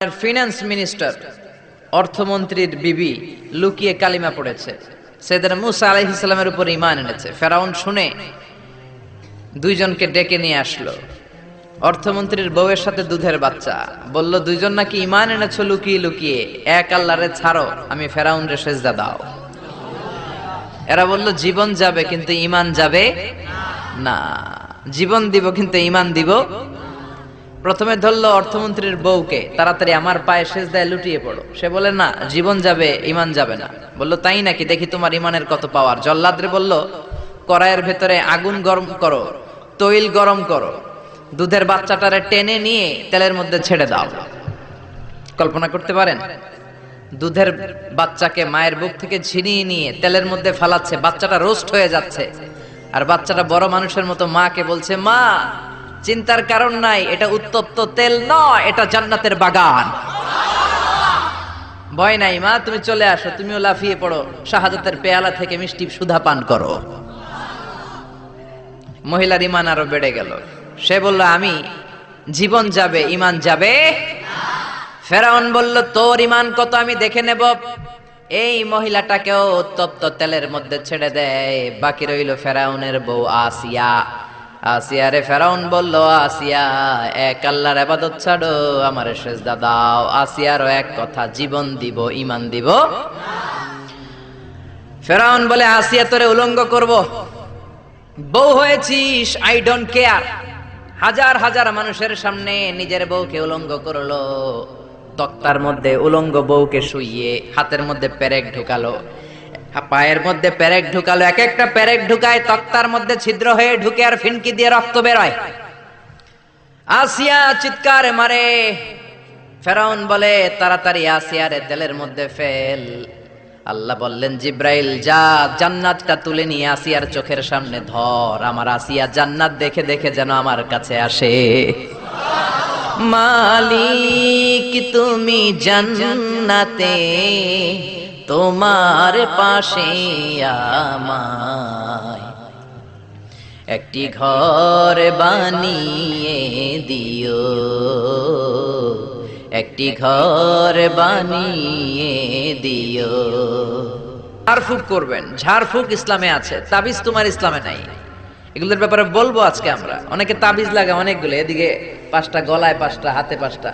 Finance minister অর্থমন্ত্রীর বিবি লুকিয়ে কালিমা পড়েছে। সেদিন মুসা আলাইহিসাল্লামের উপর ইমান এনেছে। ফেরাউন শুনে দুইজনকে ডেকে নিয়ে আসলো। অর্থমন্ত্রীর বউয়ের সাথে দুধের বাচ্চা। বলল, দুইজন নাকি ইমান এনেছো লুকিয়ে লুকিয়ে? এক আল্লাহরে ছাড়ো, আমি ফেরাউন রে সেজদা দাও। এরা বলল, জীবন যাবে, কিন্তু ইমান যাবে না। জীবন দিব, কিন্তু ইমান দিব প্রথমে ধরলো অর্থমন্ত্রীর বউকে, তাড়াতাড়ি আমার পায়ে শেষ দেয় লুটিয়ে পড়ো। সে বলে, না, জীবন যাবে ইমান যাবে না। বলল, তাই নাকি? দেখি তোমার ইমানের কত পাওয়ার। জল্লাদরে বলল, কড়াইয়ের ভেতরে আগুন গরম করো, তৈল গরম করো, দুধের বাচ্চাটারে টেনে নিয়ে তেলের মধ্যে ছেড়ে দাও। কল্পনা করতে পারেন, দুধের বাচ্চাকে মায়ের বুক থেকে ছিনিয়ে নিয়ে তেলের মধ্যে ফালাচ্ছে, বাচ্চাটা রোস্ট হয়ে যাচ্ছে, আর বাচ্চাটা বড় মানুষের মতো মাকে বলছে, মা চিন্তার কারণ নাই, এটা উত্তপ্ত তেল নয়, এটা জান্নাতের বাগান। ভয় নাই, মা, তুমি চলে আসো, তুমিও লাফিয়ে পড়ো, শাহাদাতের পেয়ালা থেকে মিষ্টি সুধা পান করো। মহিলার ইমান আরও বেড়ে গেল। সে বলল, আমি, জীবন যাবে ইমান যাবে? ফেরাউন বলল, তোর ইমান কত আমি দেখে নেব? এই মহিলাটাকেও উত্তপ্ত তেলের মধ্যে ছেড়ে দেয়। বাকি রইল ফেরাউনের বউ আসিয়া। আসিয়া রে ফেরাউন বলল, আসিয়া, এক আল্লাহর আবাদত ছাড়ো, আমার সেজদা দাও। আসিয়ারও এক কথা, জীবন দিব ইমান দিব ফেরাউন বলে, আসিয়া তোরে উলঙ্গ করব। বউ হয়েছিস আই ডোন্ট কেয়ার হাজার হাজার মানুষের সামনে নিজের বউকে উলঙ্গ করল। তক্তার মধ্যে উলঙ্গ বউকে শুইয়ে, হাতের মধ্যে পেরেক ঢুকালো। পায়ের মধ্যে প্যারেক ঢুকালো, এক একটা প্যারেক ঢুকায়, তক্তার মধ্যে ছিদ্র হয়ে ঢুকে আর ফিনকি দিয়ে রক্ত বেরোয়। আসিয়া চিৎকার মারে। ফেরাউন বলে, তাড়াতাড়ি আসিয়ারে তেলের মধ্যে ফেল। আল্লাহ বললেন, জিব্রাইল, যা, জান্নাতটা তুলে নিয়ে আসিয়ার চোখের সামনে ধর। আমার আসিয়া জান্নাত দেখে দেখে যেন আমার কাছে আসে। মালিক, তুমি জান্নাতে তোমার পাশে আমায়। একটি ঘর বানিয়ে দিও। একটি ঘর বানিয়ে দিও। ঝাড়ফুঁক করবেন, ঝাড়ফুঁক ইসলামে আছে, তাবিজ তোমার ইসলামে নাই। এগুলোর ব্যাপারে বলব আজকে আমরা। অনেকে তাবিজ লাগে অনেকগুলো, এদিকে পাঁচটা গলায়, পাঁচটা হাতে পাঁচটা।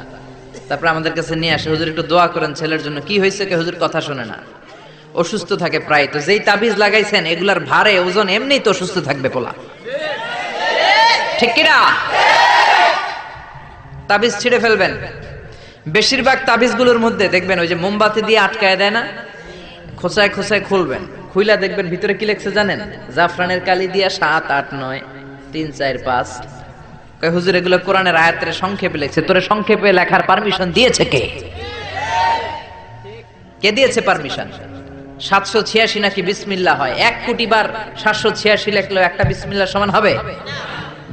তারপরে আমাদের কাছে নিয়ে আসে, হুজুর, একটু দোয়া করেন ছেলের জন্য। কি হয়েছে কে? হুজুর কথা শোনে না। অসুস্থ থাকে প্রায়। তো যেই তাবিজ লাগাইছেন, এগুলার ভারে, ওজন এমনিই তো অসুস্থ থাকবে পোলা। ঠিক কিনা? তাবিজ ছিঁড়ে ফেলবেন। বেশিরভাগ তাবিজগুলোর মধ্যে, দেখবেন, ওই যে মোমবাতি দিয়ে আটকায় দেয় না? খোসায় খোসায় খুলবেন। খুইলা দেখবেন, ভিতরে কি লেখছে জানেন? জাফরানের কালি দিয়া সাত, আট, নয়, তিন, চার, পাঁচ। কয়, হুজুর, এগুলো কোরআনের আয়াতের সংক্ষেপে লেখছে। তোরে সংক্ষেপে লেখার পারমিশন দিয়েছে কে? কে দিয়েছে পারমিশন সাতশো ছিয়াশি নাকি বিসমিল্লা হয়? এক কোটি বার সাতশো ছিয়াশি লেখলেও একটা বিসমিল্লার সমান হবে?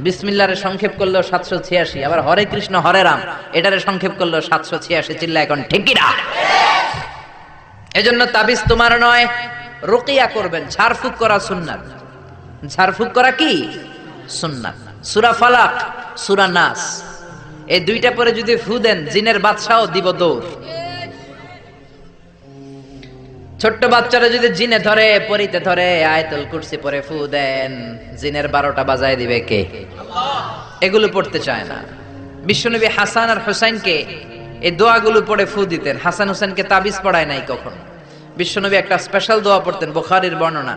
বিসমিল্লারে সংক্ষেপ করলেও সাতশো ছিয়াশি, আবার হরে কৃষ্ণ, হরে রাম, এটারে সংক্ষেপ করলেও সাতশো ছিয়াশি চিল্লা এখন ঠিকই ঠিকিরা এজন্য তাবিজ তোমার নয়, রুকিয়া করবেন, ঝাড়ফুক করা সুন্নাত। ঝাড়ফুক করা কি? সুন্নাত। সুরা ফালাক, সুরা নাস। এই দুইটা পরে যদি ফু দেন, জিনের বাদশাহ দিব দৌড়। ছোট্ট বাচ্চারা যদি জিনে ধরে, পরিতে ধরে, আয়তুল কুরসি পরে ফু দেন, জিনের বারোটা বাজায় দিবে কে? এগুলো পড়তে চায় না। বিশ্বনবী হাসান আর হোসাইনকে এই দোয়াগুলো পড়ে ফু দিতেন। হাসান হোসেনকে তাবিজ পড়ায় নাই কখন। বিশ্বনবী একটা স্পেশাল দোয়া পড়তেন, বুখারীর বর্ণনা।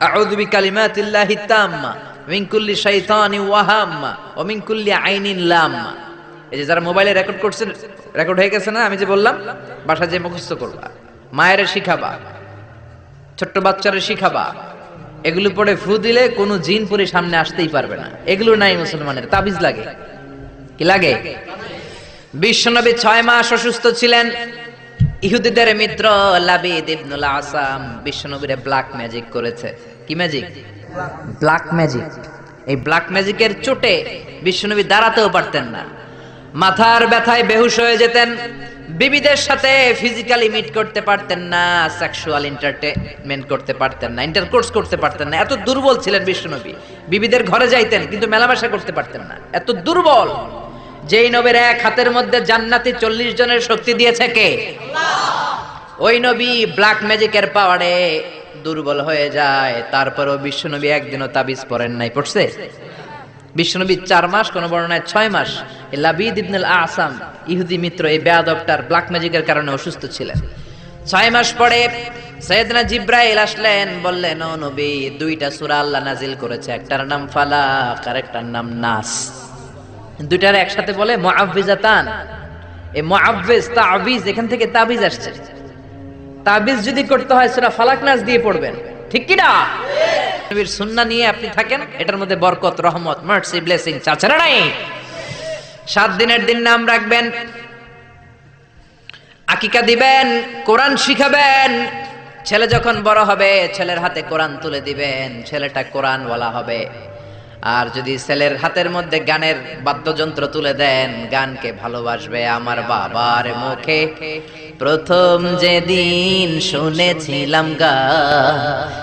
আউযু বিকালিমাতিল্লাহি তাম্মা। মিন কুল্লি শাইতানি ওয়াহাম্মা ওয়া মিন কুল্লি আইনিন লাম্মা। এই যে যারা মোবাইলে রেকর্ড করছেন রেকর্ড হয়ে গেছে না? আমি যে বললাম বাসা যে মুখস্থ করবা। মায়ের শিখাবা, ছোট্ট বাচ্চারে শিখাবা। এগুলো পড়ে ফু দিলে কোনো জিন পরে সামনে আসতেই পারবে না। এগুলো নাই মুসলমানের, তাবিজ লাগে। কি লাগে? বিশ্বনবী ছয় মাস অসুস্থ ছিলেন। ইহুদিদের মিত্র লাবিদ ইবনুল আসাম বিশ্বনবীরে ব্ল্যাক ম্যাজিক করেছে। কি ম্যাজিক ব্ল্যাক ম্যাজিক এই ব্ল্যাক ম্যাজিকের চোটে বিশ্বনবী দাঁড়াতেও পারতেন না। মাথার ব্যথায় বেহুশ হয়ে যেতেন। বিবিদের সাথে ফিজিক্যালি মিট করতে পারতেন না সেক্সুয়াল এন্টারটেনমেন্ট করতে পারতেন না ইন্টারকোর্স করতে পারতেন না। এত দুর্বল ছিলেন বিশ্বনবী। বিবিদের ঘরে যাইতেন, কিন্তু মেলামেশা করতে পারতেন না। এত দুর্বল। যেই নবীর এক হাতের মধ্যে জান্নাতি চল্লিশ জনের শক্তি দিয়েছে কে? ওই নবী ব্ল্যাক ম্যাজিকের পাওয়ারে দুর্বল হয়ে যায়। তারপরেও বিশ্বনবী একদিনও তাবিজ পড়েন নাই, পড়ছে? বিশ্বনবী চার মাস, কোন বর্ণনায় ছয় মাস। লাবিদ ইবনুল আসাম, ইহুদি মিত্র, এই বেয়াদবটার ব্ল্যাক ম্যাজিকের কারণে অসুস্থ ছিলেন। ছয় মাস পরে সৈয়দনা জিব্রাইল আসলেন, বললেন, ও নবী, দুইটা সূরা আল্লাহ নাজিল করেছে, একটার নাম ফালাক আর একটার নাম নাস। দুইটার একসাথে বলে মুআফফিজাতান এই মুআফফিজ তাবিজ, এখান থেকে তাবিজ আসছে। তাবিজ যদি করতে হয়, সেটা ফালাক নাস দিয়ে পড়বেন। ঠিক কি না? নবীর সুন্নাহ নিয়ে আপনি থাকেন, এটার মধ্যে বরকত, রহমত মার্সি ব্লেসিং চাচারা নাই? সাত দিনের দিন নাম রাখবেন, আকিকা দিবেন, কোরআন শিখাবেন। ছেলে যখন বড় হবে, ছেলের হাতে কোরআন তুলে দিবেন, ছেলেটা কোরআন বলা হবে। আর যদি ছেলের হাতের মধ্যে গানের বাদ্যযন্ত্র তুলে দেন, গানকে ভালোবাসবে আমার বাবার মুখে। প্রথম যেদিন শুনেছিলাম গা,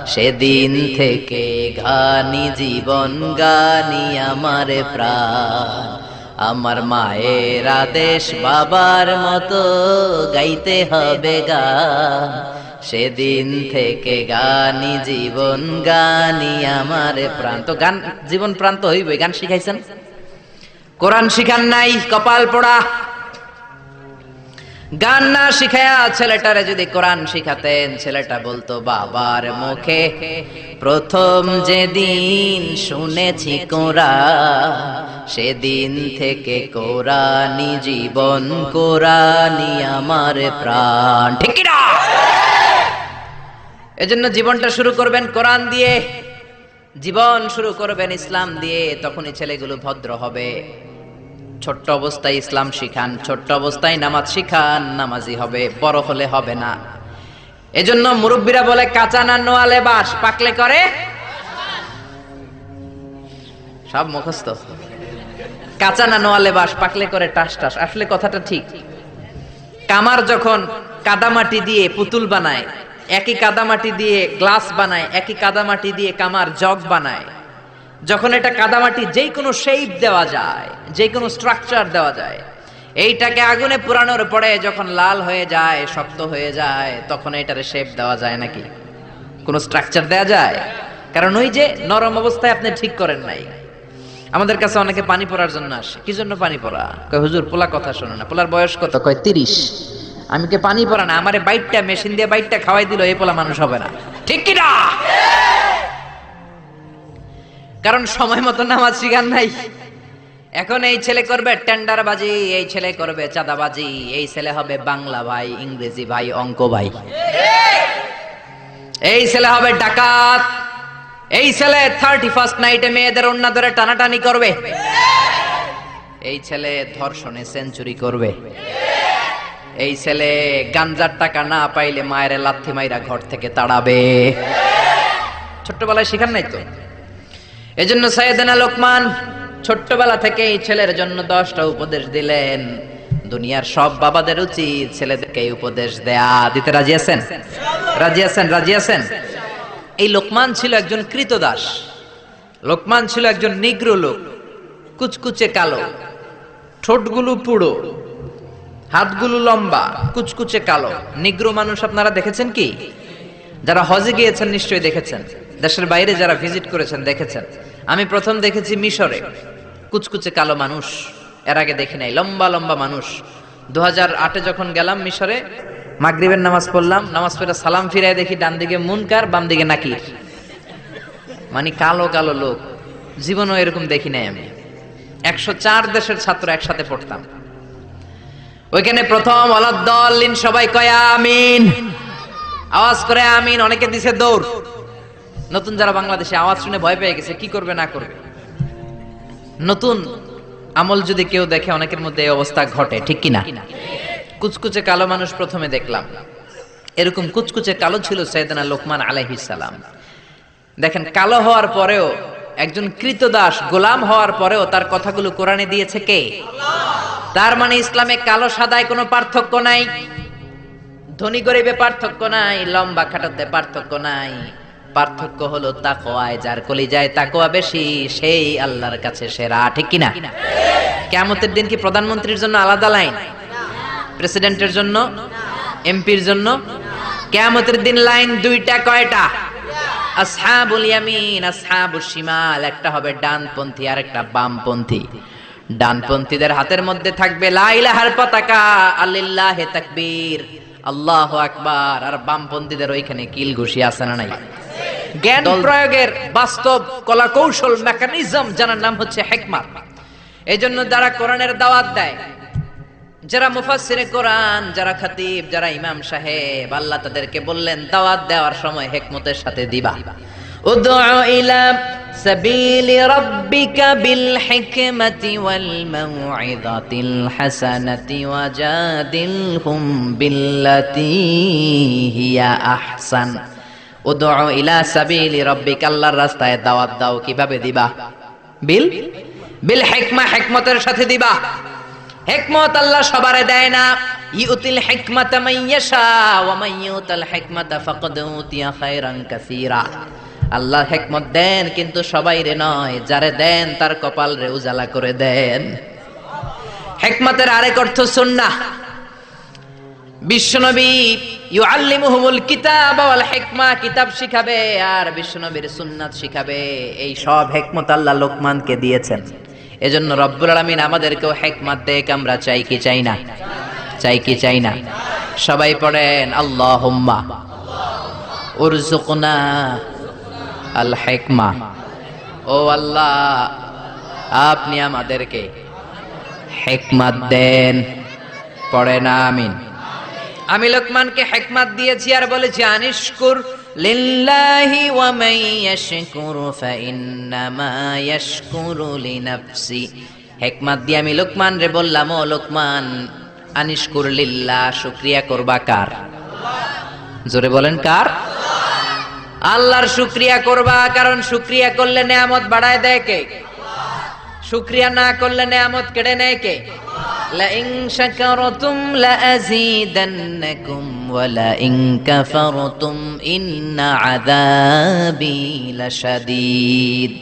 সেদিন থেকে গানি জীবন গানি আমার প্রাণ। আমার মায়ের আদেশ বাবার মতো গাইতে হবে গান সেদিন থেকে গানি জীবন, গানি আমার প্রাণ। গান, জীবন প্রাণ তো হইবে গান শিখাইছেন? কোরআন শিখান নাই, কপাল পোড়া। গান না শিখায়া ছেলেটারে যদি কোরআন শিখাতেন, ছেলেটা বলতো, বাবার মুখে প্রথম যেদিন শুনেছি কোরআন সেদিন থেকে কোরআনি জীবন কোরআনি আমার প্রাণ। ঠিক এজন্য জীবনটা শুরু করবেন কোরআন দিয়ে। জীবন শুরু করবেন ইসলাম দিয়ে, তখনই ছেলেগুলো ভদ্র হবে। ছোট্ট অবস্থায় ইসলাম শিখান, ছোট্ট অবস্থায় নামাজ শিখান, নামাজি হবে, বড় হলে হবে না। এজন্য মুরব্বীরা বলে, কাঁচা না নোয়ালে বাস পাকলে করে? সব মুখস্থ। কাঁচা না নোয়ালে বাস পাকলে করে, টাস টাস। আসলে কথাটা ঠিক। কামার যখন কাদামাটি দিয়ে পুতুল বানায় একই কাদামাটি দিয়ে গ্লাস বানায়, একই কাদামাটি দিয়ে কামার জগ বানায়। যখন এটা কাদামাটি যে কোনো শেপ দেওয়া যায় যে কোনো স্ট্রাকচার দেওয়া যায়, এইটাকে আগুনে পুরানোর পরে যখন লাল হয়ে যায়, শক্ত হয়ে যায়, তখন এটারে শেপ দেওয়া যায় নাকি? কোনো স্ট্রাকচার দেওয়া যায়? কারণ ওই যে নরম অবস্থায় আপনি ঠিক করেন নাই। আমাদের কাছে অনেকে পানি পড়ার জন্য আসে। কি জন্য পানি পড়া? হুজুর পোলা কথা শোনো না। পোলার বয়স কত? কয়, তিরিশ। আমি কে পানি পড়া না? আমারে বাইটটা, মেশিন দিয়ে বাইটটা খাওয়াই দিল, এই পোলা মানুষ হবে না। ঠিক কি না? কারণ সময় মতো নামাজ শিখান নাই। এখন এই ছেলে করবে টেন্ডারবাজি, এই ছেলে করবে চাঁদাবাজি, এই ছেলে হবে বাংলা ভাই, ইংরেজি ভাই, অঙ্ক ভাই। এই ছেলে হবে ডাকাত। এই ছেলে থার্টি ফার্স্ট নাইটে মেয়েদের অন্য ধরে টানাটানি করবে। এই ছেলে ধর্ষণে সেঞ্চুরি করবে। এই ছেলে গাঞ্জার টাকা না পাইলে মায়ের লাথি মাইরা ঘর থেকে তাড়াবে। ছোট্টবেলায় শিখান নাই তো? এজন্য সাইয়েদানা লোকমান ছোট্টবেলা থেকে এই ছেলের জন্য দশটা উপদেশ দিলেন। দুনিয়ার সব বাবাদের উচিত ছেলেদেরকে এই উপদেশ দেয়া। দিতে রাজি আছেন? রাজি আছেন রাজি আছেন? এই লোকমান ছিল একজন কৃতদাস। লোকমান ছিল একজন নিগ্র লোক। কুচকুচে কালো। ঠোঁটগুলো পুড়ো। হাতগুলো লম্বা, কুচকুচে কালো। নিগ্র মানুষ আপনারা দেখেছেন কি? যারা হজে গিয়েছেন নিশ্চয়ই দেখেছেন। দেশের বাইরে যারা ভিজিট করেছেন দেখেছেন। আমি প্রথম দেখেছি মিশরে। কুচকুচে কালো মানুষ, এর আগে দেখি নাই। লম্বা লম্বা মানুষ। দু হাজার আটে যখন গেলাম মিশরে, মাগরিবের নামাজ পড়লাম। নামাজ পড়ে সালাম ফিরায় দেখি ডান দিকে মুনকার, বাম দিকে নাকির। মানে কালো কালো লোক। জীবনও এরকম দেখি নাই আমি। একশো চার দেশের ছাত্র একসাথে পড়তাম। ওইখানে প্রথম অলদ্দলিন সবাই কয় আমিন। আওয়াজ করে আমিন, অনেকে দিছে দৌড়। নতুন যারা বাংলাদেশে, আওয়াজ শুনে ভয় পেয়ে গেছে, কি করবে, না করবে। নতুন আমল যদি কেউ দেখে, অনেকের মধ্যে এই অবস্থা ঘটে, ঠিক কি না কুচকুচে কালো মানুষ প্রথমে দেখলাম। এরকম কুচকুচে কালো ছিল সৈয়দনা লোকমান আলাইহিস সালাম। দেখেন, কালো হওয়ার পরেও একজন কৃতদাস গোলাম হওয়ার পরেও তার কথাগুলো কোরআনে দিয়েছে কে? তার মানে ইসলামে কালো সাদায় কোনো পার্থক্য নাই, ধনী গরিবে পার্থক্য নাই, লম্বা খাটাতে পার্থক্য নাই। পার্থক্য হলো তাকোয়ায় যার কলিজায় তাকোয়া বেশি, সেই আল্লাহর কাছে সেরা, ঠিক কিনা? কেমতের দিন কি প্রধানমন্ত্রীর জন্য আলাদা লাইন? প্রেসিডেন্টের জন্য? এমপির জন্য? কেমতের দিন লাইন দুইটা কয়টা? আসহাবুল ইয়ামিন আসহাবুশ শিমাল একটা হবে ডানপন্থী আর একটা বামপন্থী। ডানপন্থীদের হাতের মধ্যে থাকবে লা ইলাহার পতাকা আল্লিল্লাহে তাকবীর। আল্লাহু আকবার। আর বামপন্থীদের ওইখানে কিল ঘুষি আছে না নাই? জ্ঞান প্রয়োগের বাস্তব কলা কৌশল মেকানিজম জানার নাম হচ্ছে হেকমাত। এই জন্য যারা কোরআনের দাওয়াত দেয় যারা মুফাসসিরে কোরআন, যারা খতিব, যারা ইমাম সাহেব, আল্লাহ তাদেরকে বললেন, দাওয়াত দেওয়ার সময় হেকমতের সাথে দিবা। ইলা বিল হিয়া আহসান। ইলা সাবিলি রাস্তায় দাওয়াত দাও, কীভাবে দিবা? বিল? বিল হিকমা, হিকমতের সাথে দিবা। হেকমত আল্লাহ সবারে দেয় না। ইউতিল হিকমাতা মাইয়াশা ওয়া মাইয়ুতাল হিকমাতা ফাকাদ উতিয়া খায়রান কাসীরা। আল্লাহ হেকমত দেন, কিন্তু সবাই রে নয়, যারে দেন তার কপাল রে উজালা করে দেন। হেকমতের আরেক অর্থ সুন্নাহ। বিশ্বনবী ইউআল্লিমুহুমুল কিতাব ওয়াল হিকমা, কিতাব শিখাবে আর বিশ্বনবীর সুন্নাত শিখাবে। এই সব হেকমত আল্লাহ লোকমানকে দিয়েছেন। এজন্য রব্বুল আলামিন আমাদেরকেও হেকমত দেখ আমরা চাই কি চাই না? চাই কি চাই না? সবাই পড়েন, আল্লাহুম্মা উরজুকনা আল হিকমা ও আল্লাহ, আপনি আমাদেরকে হেকমত দেন। পড়েন, আমিন। আমি লোকমানকে হেকমাত দিয়েছি আর বলেছি, আনিশকুর লিল্লাহি ওয়া মান ইয়াশকুরু ফাইন্নামা ইয়াশকুরু লিনাফসি। হেকমাত দিয়ে আমি লোকমান রে বললাম, ও লোকমান, আনিশকুর লিল্লাহ শুকরিয়া করবা কার? জোরে বলেন কার? আল্লাহর শুক্রিয়া করবা, কারণ শুক্রিয়া করলে নেয়ামত বাড়ায় দেয় কে? শুকরিয়া না করলে নেয়ামত কেড়ে নেয় কে لئن شكرتم لأزيدنكم ولئن كفرتم إن عذابي لشديد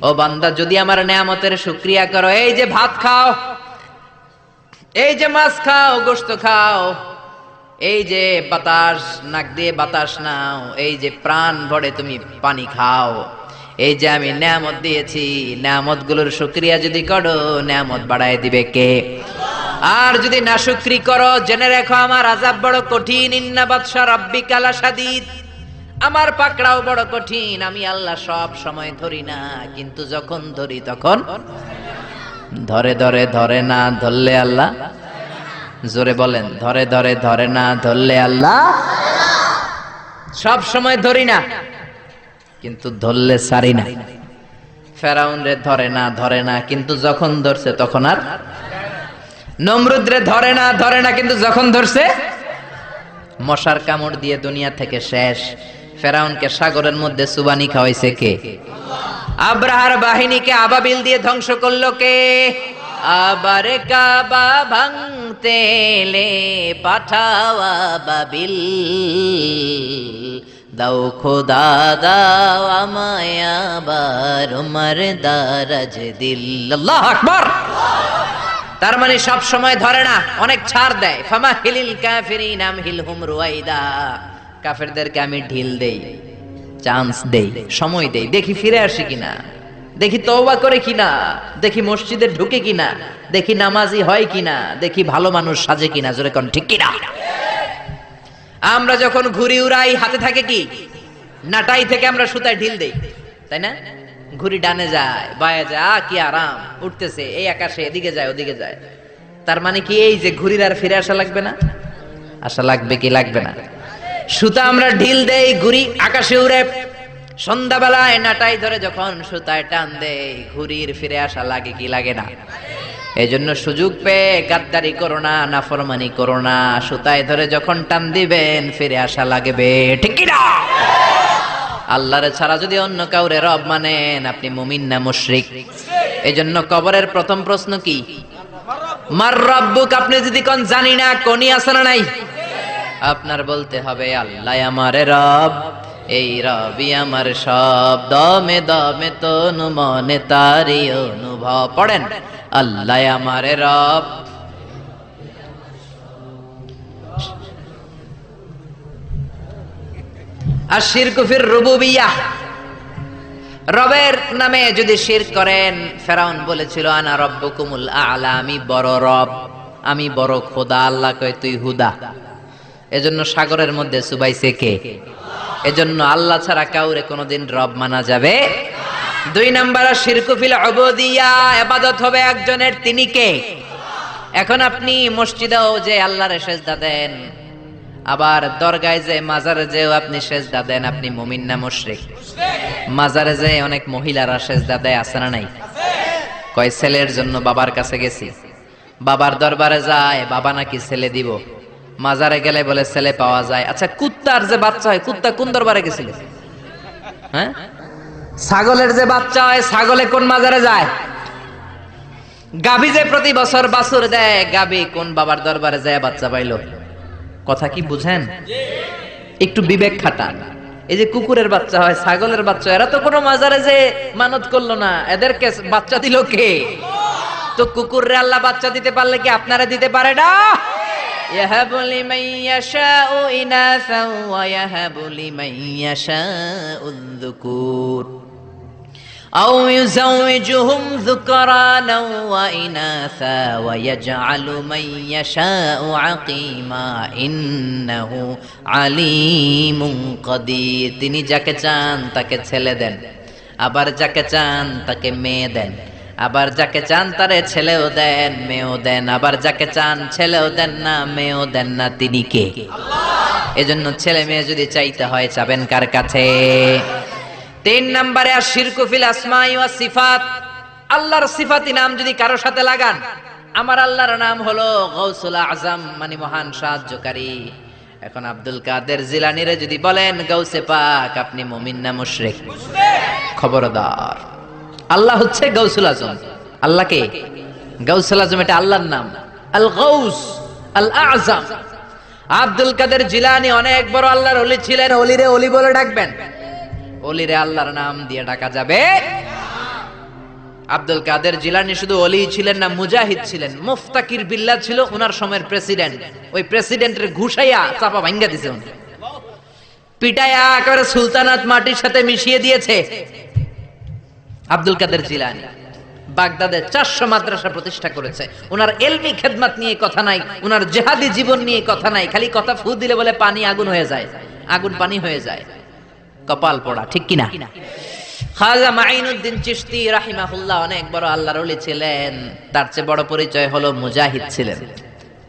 ও বান্দা যদি আমার নেয়ামতের শুকরিয়া করো এই যে ভাত খাও এই যে মাছ খাও গোশত খাও এই যে বাতাস নাক দিয়ে বাতাস নাও এই যে প্রাণ ভরে তুমি পানি খাও এই যে আমি নেয়ামত দিয়েছি নেয়ামতগুলোর শুক্রিয়া যদি করো, নেয়ামত বাড়ায় দিবে কে? আর যদি না শুক্রি করো, জেনে রেখো আমার আজাব বড় কঠিন। ইন্না রাব্বি কালা সাদিদ আমার পাকড়াও বড় কঠিন। আমি আল্লাহ সব সময় ধরি না, কিন্তু যখন ধরি তখন ধরে ধরে ধরে না ধরলে আল্লাহ? জোরে বলেন, ধরে ধরে ধরে না ধরলে আল্লাহ? সব সময় ধরি না। কিন্তু ধরলে সারি না। ফেরাউন রে ধরে না ধরে না, কিন্তু যখন ধরছে তখন আর নমরুদ রে ধরে না ধরে না, কিন্তু যখন ধরছে মশার কামড় দিয়ে দুনিয়া থেকে শেষ। ফেরাউনকে সাগরের মধ্যে সুবানি খাওয়াইছে কে? আব্রাহার বাহিনীকে আবাবিল দিয়ে ধ্বংস করল কে? আবার কাবা ভাঙতে পাঠাওয়া বাবিল। দাও খোদা, দাও আমায় আবার উমর দারাজ দিল। আল্লাহ আকবার! তার মানে সব সময় ধরে না, অনেক ছাড় দেয়। ফামা হিলিল কাফিরিন আম হিলহুম রুয়াইদা। কাফেরদেরকে আমি ঢিল দেই, চান্স দেই, সময় দেই। দেখি ফিরে আসে কিনা, দেখি তওবা করে কিনা, দেখি মসজিদে ঢুকে কিনা, দেখি নামাজি হয় কিনা, দেখি ভালো মানুষ সাজে কিনা, জোরে কোন ঠিক কিনা? আমরা যখন ঘুরি উড়াই, হাতে থাকে কি? নাটাই থেকে আমরা সুতায় ঢিল দেই, তাই না? ঘুরি ডানে যায়, বায়ে যায়, আ, কি আরাম, উঠতেছে, এই আকাশে, এদিকে যায়, ওদিকে যায়। তার মানে কি এই যে ঘুরির আর ফিরে আসা লাগবে না? আসা লাগবে কি লাগবে না? সুতা আমরা ঢিল দেই ঘুরি আকাশে উড়ে। সন্ধ্যাবেলায় নাটাই ধরে যখন সুতায় টান দেই ঘুরির ফিরে আসা লাগে কি লাগে না? এই জন্য সুযোগ পেয়ে গাদ্দারি করো না, নাফরমানি করো না। সুতায় ধরে যখন টান দিবেন, ফিরে আসা লাগবে। ঠিক না আল্লাহরে ছাড়া যদি অন্য কাউরে রব মানেন, আপনি মুমিন না মুশরিক। এই জন্য কবরের প্রথম প্রশ্ন কি? মার রব্বুক, আপনি যদি কোন জানি না কোনি আছে না নাই? আপনার বলতে হবে, আল্লাহ আমারে রব, এই রবি আমার সব। দমে দমে তনু মনে তারি অনুভব। পড়েন। আল্লাহ আমার রব। আর শিরকুফির রুবুবিয়া রবের নামে যদি শির করেন, ফেরাউন বলেছিল, আনা রব্বকুমুল আলা, আমি বড় রব। আমি বড় খোদা, আল্লাহ কয়, তুই হুদা। এজন্য সাগরের মধ্যে সুবাইছে কে? এজন্য আল্লাহ ছাড়া কাউরে কোনোদিন রব মানা যাবে দুই নাম্বার শিরকুফিল অবদিয়া এবাদত হবে একজনের, তিনি কে? এখন আপনি মসজিদেও যে আল্লাহর সেজদা দেন, আবার দরগায় যে মাজারে যেও আপনি সেজদা দেন, আপনি মুমিন না মুশরিক? মাজারে যে অনেক মহিলারা সেজদা দেয়, আছে না নাই? কয়, ছেলের জন্য বাবার কাছে গেছি। বাবার দরবারে যায়, বাবা নাকি ছেলে দিব। মাজারে গেলে বলে, ছেলে পাওয়া যায়। আচ্ছা কুত্তার যে বাচ্চা হয়, কুত্তা কোন দরবারে গেছিল? হ্যাঁ? ছাগলের যে বাচ্চা হয় ছাগলে কোন মাজারে যায় গাভী যে প্রতি বছর বাছুর দেয় গাভী কোন বাবার দরবারে যায় বাচ্চা পাইলো কথা কি বুঝেন একটু বিবেক খাটান এই যে কুকুরের বাচ্চা হয় ছাগলের বাচ্চা হয়, এরা তো কোনো মাজারে যে মানত করলো না এদেরকে বাচ্চা দিল কে তো কুকুররে আল্লাহ বাচ্চা দিতে পারলে কি আপনারা দিতে পারে না يهب لمن يشاء إناثا ويهب لمن يشاء الذكور أو يزوجهم ذكرانا وإناثا ويجعل من يشاء عقيما إنه عليم قدير তিনি যাকে চান তাকে ছেলে দেন আবার যাকে চান তাকে মেয়ে দেন আবার যাকে চান তারে ছেলেও দেন মেয়েও দেন আবার যাকে চান ছেলেও দেন না মেয়েও দেন না তিনি কে এজন্য ছেলে মেয়ে যদি চাইতে হয় চাবেন কার কাছে তিন নম্বরে আর শিরকুফিল আসমাই ওয়া সিফাত। আল্লাহর সিফাতি নাম যদি কারও সাথে লাগান, আমার আল্লাহর নাম হলো গৌসুল আজম মানে মহান সাহায্যকারী। এখন আব্দুল কাদের জিলানিরে যদি বলেন, গৌসে পাক, আপনি মুমিন না মুশরিক? খবরদার। আল্লাহ হচ্ছে গৌসুল আজম। আল্লাহকে গৌসুল আজম এটা আল্লাহর নাম। আল গৌস, আল আজম। আব্দুল কাদের জিলানি অনেক বড় আল্লাহর অলি ছিলেন, অলিরে অলি বলে ডাকবেন। অলিরে আল্লাহর নাম দিয়ে ডাকা যাবে। আব্দুল কাদের জিলানি শুধু অলি ছিলেন না, মুজাহিদ ছিলেন। মুফতাকির বিল্লাহ ছিল ওনার সময়ের প্রেসিডেন্ট। ওই প্রেসিডেন্টের ঘুষাইয়া চাপা ভাঙ্গা দিছে উনি। পিটায়া সুলতানাত মাটির সাথে মিশিয়ে দিয়েছে আব্দুল কাদের জিলানি। বাগদাদে চারশো মাদ্রাসা প্রতিষ্ঠা করেছে। ওনার এলমি খেদমাত নিয়ে কথা নাই ওনার জেহাদি জীবন নিয়ে কথা নাই, খালি কথা ফু দিলে বলে পানি আগুন হয়ে যায়, আগুন পানি হয়ে যায়। কপাল পড়া ঠিক কিনা? খাজা মাইনুদ্দিন চিশতি রাহিমাহুল্লাহ অনেক বড় আল্লাহর ওলি ছিলেন। তার চেয়ে বড় পরিচয় হলো মুজাহিদ ছিলেন।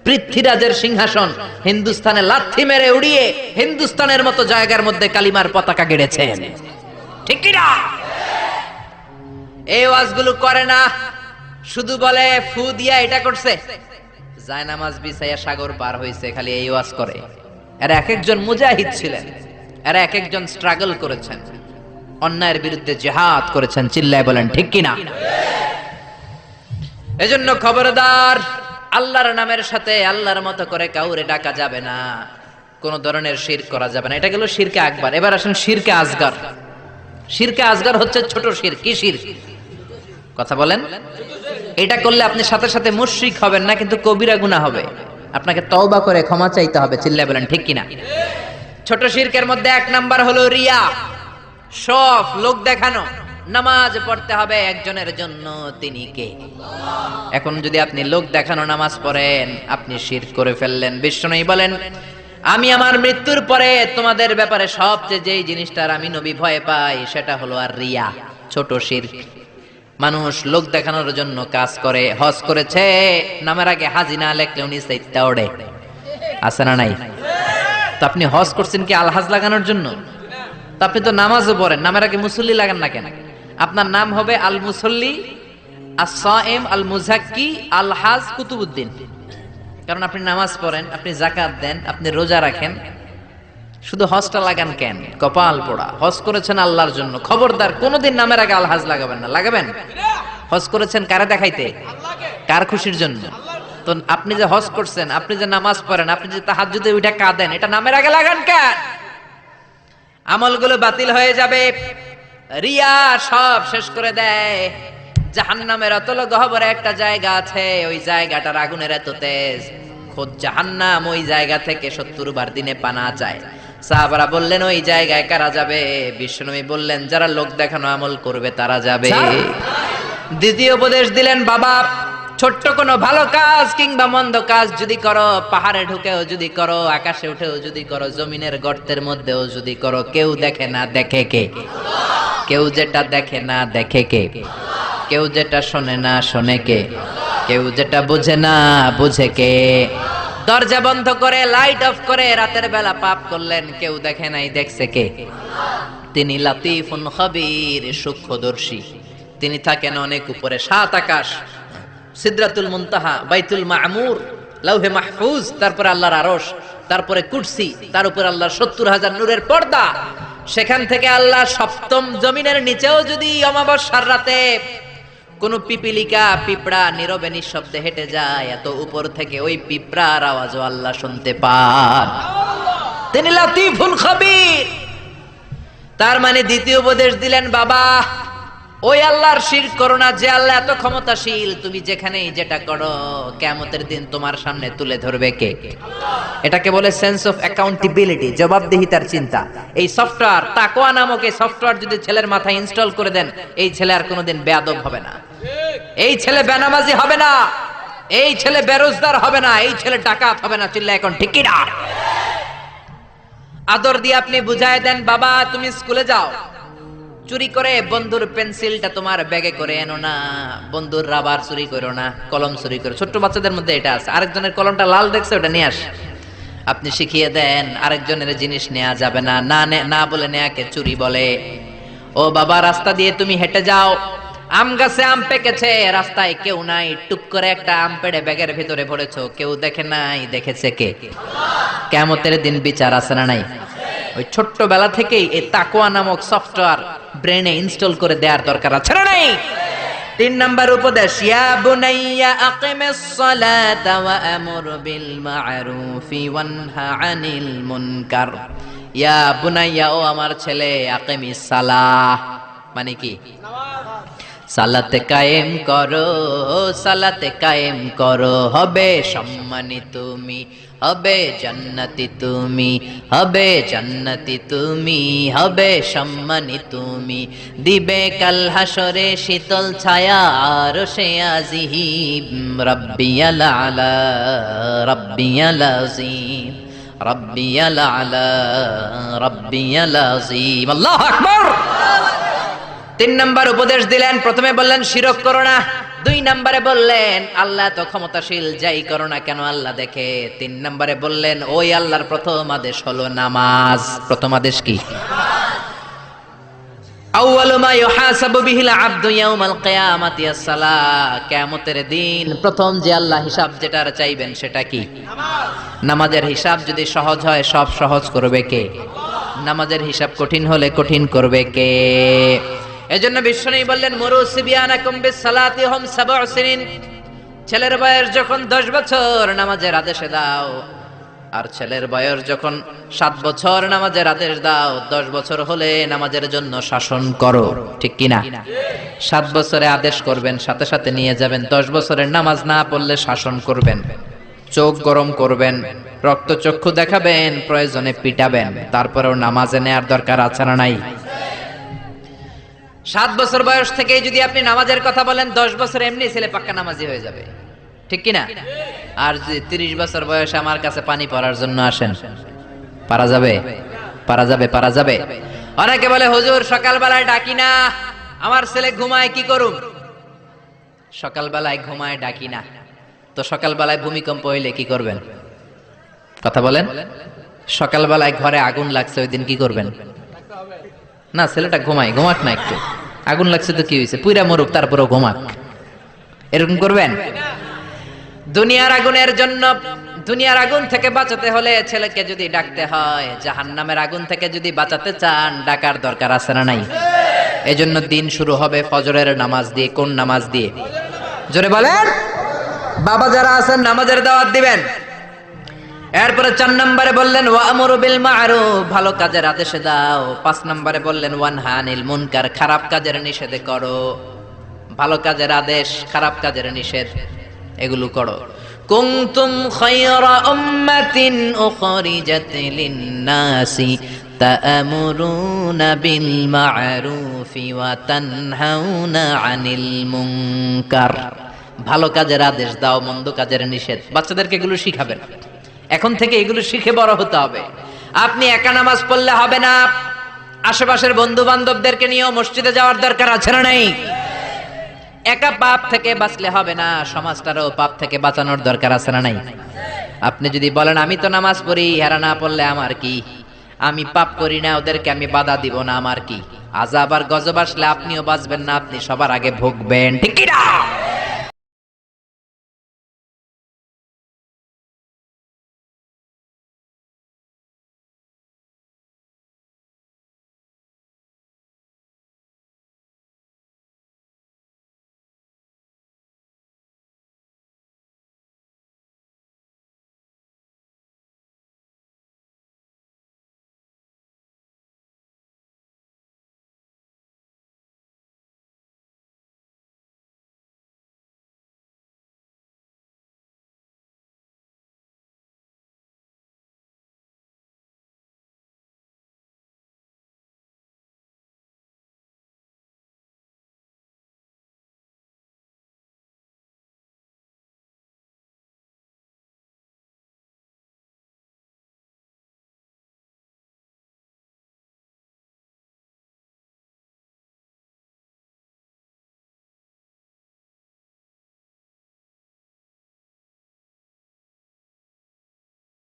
পৃথ্বীরাজের সিংহাসন হিন্দুস্তানে লাথি মেরে উড়িয়ে হিন্দুস্তানের মতো জায়গার মধ্যে কালিমার পতাকা গেড়েছেন। ঠিক কিনা? এই ওয়াজগুলো করে না শুধু বলে ফু দিয়া এটা করছে। জায়নামাজ বিছাইয়া সাগর পার হইছে খালি এই ওয়াজ করে। এরা এক একজন মুজাহিদ ছিলেন। এরা এক একজন স্ট্রাগল করেছেন। অন্যায়ের বিরুদ্ধে জেহাদ করেছেন, চিল্লায় বলেন, ঠিক কিনা? এজন্য খবরদার, আল্লাহর নামের সাথে আল্লাহর মতো করে কাউরে ডাকা যাবে না। কোন ধরনের শির করা যাবে না। এটা গেল শিরকে আকবার। এবার আসেন শিরকে আজগার। শিরকে আজগার হচ্ছে ছোট শির। কি শির? কথা বলেন। এটা করলে আপনি সাথে সাথে মুশরিক হবেন না, কিন্তু কবিরা গুনাহ হবে। আপনাকে তওবা করে ক্ষমা চাইতে হবে, চিল্লায় বলেন, ঠিক কিনা? ছোট শিরকের মধ্যে এক নাম্বার হলো রিয়া। সব লোক দেখানো। নামাজ পড়তে হবে একজনের জন্য, তিনি কে? এখন যদি আপনি লোক দেখানো নামাজ পড়েন, আপনি শির করে ফেললেন। বিশ্ব বিষ্ণু বলেন, আমি আমার মৃত্যুর পরে তোমাদের ব্যাপারে সবচেয়ে যেই জিনিসটার আমি নবী ভয় পাই, সেটা হলো আর রিয়া, ছোট শির মানুষ লোক দেখানোর জন্য কাজ করে, হজ করেছে, নামের আগে হাজিনা লেখলে উনি সাইত্যা ওড়ে। আছে না নাই? তো আপনি হজ করছেন কি আলহাজ লাগানোর জন্য? তো আপনি তো নামাজও পড়েন নামের আগে মুসল্লি লাগান না কেন? আপনার নাম হবে আল মুসল্লি আসাএম আল মুজাক্কি আল হাজ কুতুবুদ্দিন। কারণ আপনি নামাজ পড়েন আপনি জাকাত দেন আপনি রোজা রাখেন। শুধু হজটা লাগান কেন? কপাল পোড়া। হজ করেছেন আল্লাহর জন্য। খবরদার কোনোদিন নামের আগে আলহাজ লাগাবেন না। লাগাবেন? হজ করেছেন কারে দেখাইতে? কার খুশির জন্য? তো আপনি যে হজ করছেন আপনি যে নামাজ পড়েন আপনি যে তাহাজ্জুদে উঠে কাঁদেন এটা নামের আগে লাগান কেন? আমলগুলো বাতিল হয়ে যাবে। রিয়া সব শেষ করে দেয়। জাহান্নামের অতল গহবরে একটা জায়গা আছে ওই জায়গাটার আগুনের এত তেজ। খোদ জাহান্নাম ওই জায়গা থেকে সত্তর বার দিনে পানা যায় সাহাবারা বললেন ওই জায়গায় কারা যাবে? বিশ্বনবী বললেন যারা লোক দেখানো আমল করবে তারা যাবে। দ্বিতীয় উপদেশ দিলেন বাবা ছোট্ট কোনো ভালো কাজ কিংবা মন্দ কাজ যদি করো, পাহাড়ে ঢুকেও যদি করো, আকাশে উঠেও যদি করো, জমিনের গর্তের মধ্যেও যদি করো, কেউ দেখে না দেখে কে? কেউ যেটা দেখে না দেখে কে? কেউ যেটা শোনে না শোনে কে? কেউ যেটা বুঝে না বুঝে কে? দরজা বন্ধ করে লাইট অফ করে রাতের বেলা পাপ করলেন, কেউ দেখে নাই দেখছে কে? তিনি লাতিফুন খবির, সূক্ষ্মদর্শী। তিনি থাকেন অনেক উপরে, সাত আকাশ। সিদরাতুল মুনতাহা, বাইতুল মামুর, লাউহে মাহফুজ, তারপরে আল্লাহর আরশ, তারপরে কুরসি, তার উপর আল্লাহর সত্তর হাজার নূরের পর্দা। সেখান থেকে আল্লাহ সপ্তম জমিনের নিচেও যদি অমাবস্যার রাতে কোন পিপিলিকা, পিঁপড়া নীরবে নিঃশব্দে হেঁটে যায়, এত উপর থেকে ওই পিঁপড়ার আওয়াজও আল্লাহ শুনতে পান। তিনি লাতিফুল খবির। তার মানে দ্বিতীয় উপদেশ দিলেন, বাবা ওই আল্লাহর শির করো না, যে আল্লাহ এত ক্ষমতাশীল, তুমি যেখানেই যেটা করো কেমতের দিন তোমার সামনে তুলে ধরবে কে? এটাকে বলে সেন্স অফ অ্যাকাউন্টেবিলিটি জবাবদিহিতার চিন্তা। এই সফটওয়্যার তাকোয়া নামক এই সফটওয়্যার যদি ছেলের মাথায় ইনস্টল করে দেন, এই ছেলে আর কোনোদিন বেয়াদব হবে না। এই ছেলে বেনামাজি হবে না, এই ছেলে বেরোজগার হবে না, এই ছেলে ডাকাত হবে না চিল্লা এখন ঠিকই না আদর দিয়ে আপনি বুঝায় দেন, বাবা, তুমি স্কুলে যাও। চুরি করে, বন্ধুর পেন্সিলটা তোমার ব্যাগে করে এনো না। বন্ধুর রাবার চুরি করো না, কলম চুরি করো। ছোট্ট বাচ্চাদের মধ্যে এটা আছে। আরেকজনের কলমটা লাল দেখছে, ওটা নিয়ে আস। আপনি শিখিয়ে দেন, আরেকজনের জিনিস নেওয়া যাবে না। না নে- বলে নেয়াকে চুরি বলে। ও বাবা, রাস্তা দিয়ে তুমি হেঁটে যাও। আম গাছে আম পেকেছে, রাস্তায় কেউ নাই। টুক করে একটা আম পেড়ে ব্যাগের ভিতরে পড়েছো কেউ দেখে নাই, দেখেছে কে? কেমতের দিন বিচার আছে না নাই? ওই ছোট্টবেলা থেকেই এই তাকোয়া নামক সফটওয়্যার ব্রেনে ইনস্টল করে দেওয়ার দরকার আছে না নাই? তিন নাম্বার উপদেশ, ইয়া বুনাইয়া আকিমিস সালাতা ওয়া আমুর বিল মা'রুফি ওয়ানহা আনিল মুনকার। ইয়া বুনাইয়া, ও আমার ছেলে আকিমিস সালাহ। মানে কি? সালাতে কায়েম করো, সালাতে কায়েম করো, হবে সম্মানী তুমি। হবে জান্নাতি তুমি, হবে জান্নাতি তুমি, হবে সম্মানী তুমি। দিবে কাল হাসরে শীতল ছায়া, আর সে আজিহিব রব্বিয়াল আলা, রব্বিয়াল আজিম, রব্বিয়াল আলা, রব্বিয়াল আজিম। আল্লাহু আকবার! তিন নাম্বার উপদেশ দিলেন, প্রথমে বললেন, শিরক করো না। দুই নম্বরে বললেন, আল্লাহ তো ক্ষমতাশীল, যাই করো না কেন আল্লাহ দেখে। তিন নম্বরে বললেন, ওই আল্লাহর প্রথম আদেশ হলো নামাজ। প্রথম আদেশ কি? কিয়ামতের দিন প্রথম যে আল্লাহ হিসাব যেটার চাইবেন সেটা কি? নামাজের হিসাব যদি সহজ হয়, সব সহজ করবে কে? নামাজের হিসাব কঠিন হলে কঠিন করবে কে? এজন্য বিশ্বনবী বললেন, মুরু সিবিয়ানাকুম বিস-সালাতি হুম সাব'উ ছেলের বয়স যখন দশ বছর, নামাজের আদেশে দাও। আর ছেলের বয়স যখন সাত বছর, নামাজের আদেশ দাও। দশ বছর হলে নামাজের জন্য শাসন করো, ঠিক কিনা? সাত বছরে আদেশ করবেন, সাথে সাথে নিয়ে যাবেন। দশ বছরের নামাজ না পড়লে শাসন করবেন। চোখ গরম করবেন, রক্তচক্ষু দেখাবেন, প্রয়োজনে পিটাবেন। তারপরেও নামাজে নেয়ার দরকার আছে না নাই? সাত বছর বয়স থেকে যদি আপনি নামাজের কথা বলেন, দশ বছর এমনি ছেলে পাক্কা নামাজি হয়ে যাবে। ঠিক কিনা? আর যদি তিরিশ বছর বয়সে আমার কাছে পানি পড়ার জন্য আসেন, পারা যাবে? পারা যাবে পারা যাবে। অনেকে বলে, হুজুর, সকালবেলায় ডাকি না। আমার ছেলে ঘুমায়, কি করুম? সকালবেলায় ঘুমায়, ডাকি না। তো সকালবেলায় ভূমিকম্প হইলে কি করবেন? কথা বলেন? সকালবেলায় ঘরে আগুন লাগছে, ওই দিন কি করবেন? না, ছেলেটা ঘুমায়, ঘুমাক না একটু। আগুন লাগছে তো কি হয়েছে পুইরা মরুক, তারপরেও ঘুমাক। এরকম করবেন? দুনিয়ার আগুনের জন্য, দুনিয়ার আগুন থেকে বাঁচাতে হলে ছেলেকে যদি ডাকতে হয়, জাহান্নামের আগুন থেকে যদি বাঁচাতে চান, ডাকার দরকার আছে না নাই? এজন্য দিন শুরু হবে ফজরের নামাজ দিয়ে, কোন নামাজ দিয়ে? জোরে বলেন? বাবা যারা আছেন, নামাজের দাওয়াত দিবেন। এরপরে চার নম্বরে বললেন, ওয়ামরু বিল মারুফ। ভালো কাজের আদেশে দাও। পাঁচ নম্বরে বললেন ওয়ানহা আনিল মুনকার। খারাপ কাজের নিষেধে করো। ভালো কাজের আদেশ, খারাপ কাজের নিষেধ, এগুলো করো। কুনতুম তা'মুরুনা বিল মা'রুফি ওয়া তানহাউনা আনিল মুনকার। ভালো কাজের আদেশ দাও, মন্দ কাজের নিষেধ। বাচ্চাদেরকে এগুলো শিখাবেন এখন থেকে এগুলো শিখে বড় হতে হবে। আপনি একা নামাজ পড়লে হবে না। আশেপাশের বন্ধু বান্ধবদেরকে নিয়েও মসজিদে যাওয়ার দরকার আছে না নাই? একা পাপ থেকে বাঁচলে হবে না, সমাজটারও পাপ থেকে বাঁচানোর দরকার আছে না নাই? আপনি যদি বলেন, আমি তো নামাজ পড়ি, হেরা না পড়লে আমার কি? আমি পাপ করি না, ওদেরকে আমি বাধা দিব না, আমার কি? আজাব আর গজব আসলে আপনিও বাঁচবেন না, আপনি সবার আগে ভুগবেন। ঠিক কি না?